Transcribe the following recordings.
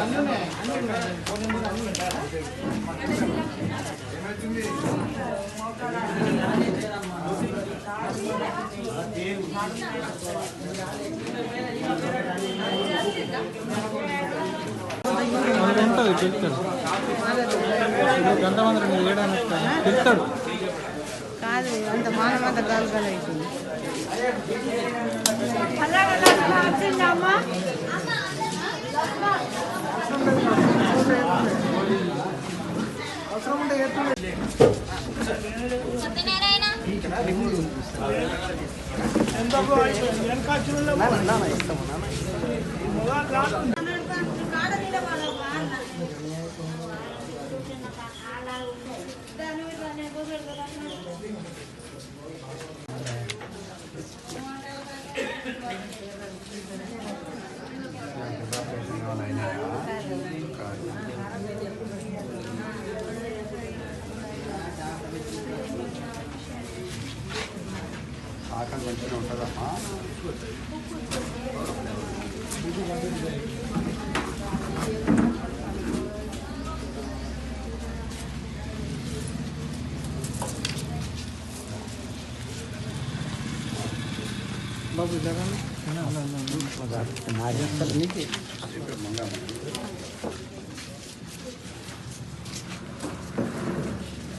అన్నీ ఉన్నాయి అన్నీ ఉన్నాయి ఫోన్ నెంబర్ అన్నీ ఉంటాయా ఉంటుంది పిలుస్తాడు ఇప్పుడు ఎంతమంది మీరు వేయడానికి పిలుస్తాడు కాదు అంత మానమంత గలగల అవుతుంది ఆకలి మంచిగా ఉంటుందమ్మా బాబు జగన్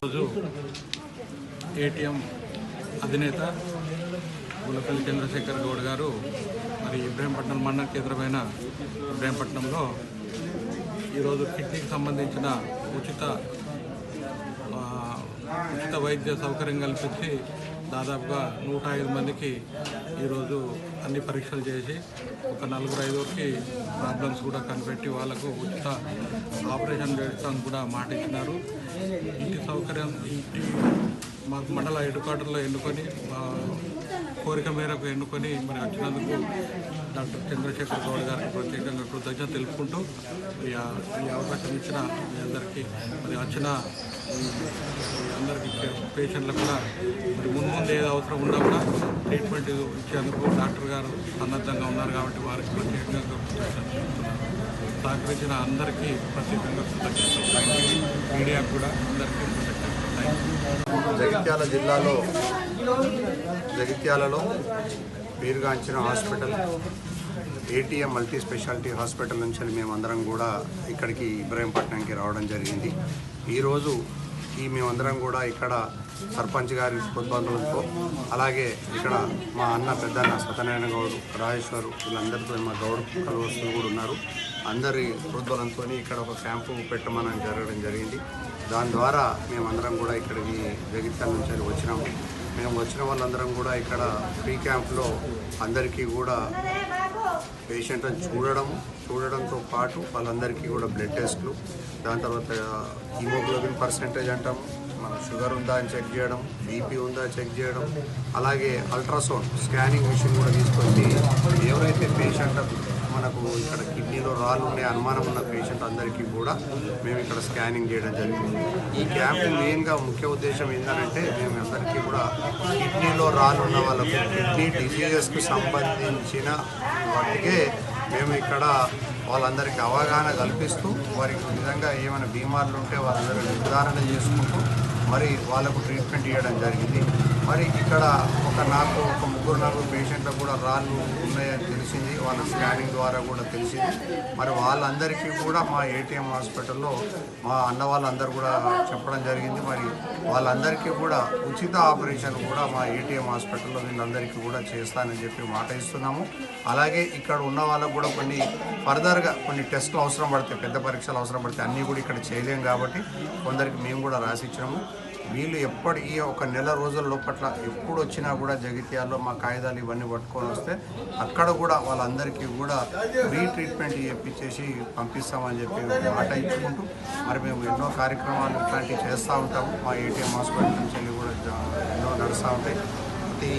రోజు ఏటీఎం అధినేత గులపల్లి చంద్రశేఖర్ గౌడ్ గారు మరి ఇబ్రహీంపట్నం మండల కేంద్రమైన ఇబ్రహీంపట్నంలో ఈరోజు కిడ్నీకి సంబంధించిన ఉచిత ఉచిత వైద్య సౌకర్యం కల్పించి దాదాపుగా నూట ఐదు మందికి ఈరోజు అన్ని పరీక్షలు చేసి ఒక నలుగురు ఐదుగురికి ప్రాబ్లమ్స్ కూడా కనిపెట్టి వాళ్ళకు ఉచిత ఆపరేషన్ చేస్తానికి కూడా మాట ఇచ్చినారు ఇంటి సౌకర్యం ఇంటి మండల హెడ్ క్వార్టర్లో ఎన్నుకొని మా కోరిక మేరకు ఎన్నుకొని మరి వచ్చినందుకు డాక్టర్ చంద్రశేఖర్ గౌడ్ గారికి ప్రత్యేకంగా కృతజ్ఞత తెలుపుకుంటూ ఈ ఈ అవకాశం ఇచ్చిన మీ అందరికీ మరి వచ్చిన అందరికీ పేషెంట్లకు కూడా మరి ముందు ముందు ఏది అవసరం ఉన్నా కూడా ట్రీట్మెంట్ ఇచ్చేందుకు డాక్టర్ గారు సన్నద్ధంగా ఉన్నారు కాబట్టి వారికి ప్రత్యేకంగా కృతజ్ఞతలు సహకరించిన అందరికీ ప్రత్యేకంగా కృతజ్ఞతలు. మీడియాకు కూడా అందరికీ జగిత్యాల జిల్లాలో జగిత్యాలలో పేరుగాంచిన hospital ATM multi speciality hospital నుంచి మేమందరం కూడా ఇక్కడికి ఇబ్రాహీంపట్నంకి రావడం జరిగింది. ఈరోజు ఈ మేమందరం కూడా ఇక్కడ సర్పంచ్ గారి ప్రోద్బంధంతో అలాగే ఇక్కడ మా అన్న పెద్దన్న సత్యనారాయణ గౌడ్ రాజేశ్వరు వీళ్ళందరితో మా గౌడ్ కలవస్తులు కూడా ఉన్నారు. అందరి ప్రోద్బలంతో ఇక్కడ ఒక క్యాంపు పెట్టమని జరగడం జరిగింది. దాని ద్వారా మేమందరం కూడా ఇక్కడికి జగిత్యాల నుంచి వచ్చినాము మేము వచ్చిన వాళ్ళందరం కూడా ఇక్కడ ఫ్రీ క్యాంప్లో అందరికీ కూడా పేషెంట్ని చూడడం చూడడంతో పాటు వాళ్ళందరికీ కూడా బ్లడ్ టెస్ట్లు దాని తర్వాత హిమోగ్లోబిన్ పర్సెంటేజ్ అంటాం. మన షుగర్ ఉందా అని చెక్ చేయడం బీపీ ఉందా చెక్ చేయడం. అలాగే అల్ట్రాసౌండ్ స్కానింగ్ మిషన్ కూడా తీసుకొచ్చి ఎవరైతే పేషెంట్ మనకు ఇక్కడ కిడ్నీలో రాళ్ళు ఉండే అనుమానం ఉన్న పేషెంట్ అందరికీ కూడా మేము ఇక్కడ స్కానింగ్ చేయడం జరిగింది. ఈ క్యాంప్ మెయిన్గా ముఖ్య ఉద్దేశం ఏంటంటే మేము అందరికీ కూడా కిడ్నీలో రాళ్ళు ఉన్న వాళ్ళకు కిడ్నీ డిసీజెస్కి సంబంధించిన వాటికే మేము ఇక్కడ వాళ్ళందరికీ అవగాహన కల్పిస్తూ వారికి నిజంగా ఏమైనా బీమార్లు ఉంటే వాళ్ళందరూ నిర్ధారణ చేసుకుంటూ మరి వాళ్ళకు ట్రీట్మెంట్ ఇవ్వడం జరిగింది. మరి ఇక్కడ ఒక నాకు ఒక ముగ్గురు నలుగురు పేషెంట్లకు కూడా రాళ్ళు ఉన్నాయని తెలిసింది. వాళ్ళ స్కానింగ్ ద్వారా కూడా తెలిసింది. మరి వాళ్ళందరికీ కూడా మా ఏటీఎం హాస్పిటల్లో మా అన్న వాళ్ళందరూ కూడా చెప్పడం జరిగింది. మరి వాళ్ళందరికీ కూడా ఉచిత ఆపరేషన్ కూడా మా ఏటీఎం హాస్పిటల్లో వీళ్ళందరికీ కూడా చేస్తానని చెప్పి మాట ఇస్తున్నాము. అలాగే ఇక్కడ ఉన్న వాళ్ళకు కూడా కొన్ని ఫర్దర్గా కొన్ని టెస్టులు అవసరం పడతాయి పెద్ద పరీక్షలు అవసరం పడతాయి అన్నీ కూడా ఇక్కడ చేయలేం కాబట్టి కొందరికి మేము కూడా రాసిచ్చాము వీళ్ళు ఎప్పటి ఈ ఒక నెల రోజుల లోపట్ల ఎప్పుడు వచ్చినా కూడా జగిత్యాల్లో మా కాగితాలు ఇవన్నీ పట్టుకొని వస్తే అక్కడ కూడా వాళ్ళందరికీ కూడా ఫ్రీ ట్రీట్మెంట్ ఇప్పించేసి పంపిస్తామని చెప్పి మాట ఇచ్చుకుంటూ మరి మేము ఎన్నో కార్యక్రమాలు ఇట్లాంటివి చేస్తూ ఉంటాము. మా ఏటీఎం హాస్పిటల్ నుంచి వెళ్ళి కూడా ఎన్నో నడుస్తూ ఉంటాయి. ప్రతి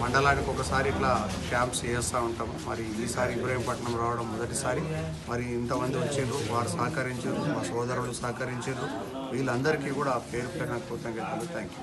మండలానికి ఒకసారి ఇట్లా క్యాంప్స్ చేస్తూ ఉంటాము. మరి ఈసారి ఇబ్రహీంపట్నం రావడం మొదటిసారి. మరి ఇంతమంది వచ్చారు వారు సహకరించారు మా సోదరులు సహకరించారు. వీళ్ళందరికీ కూడా పేరు పేరున కృతజ్ఞతలు. Thank you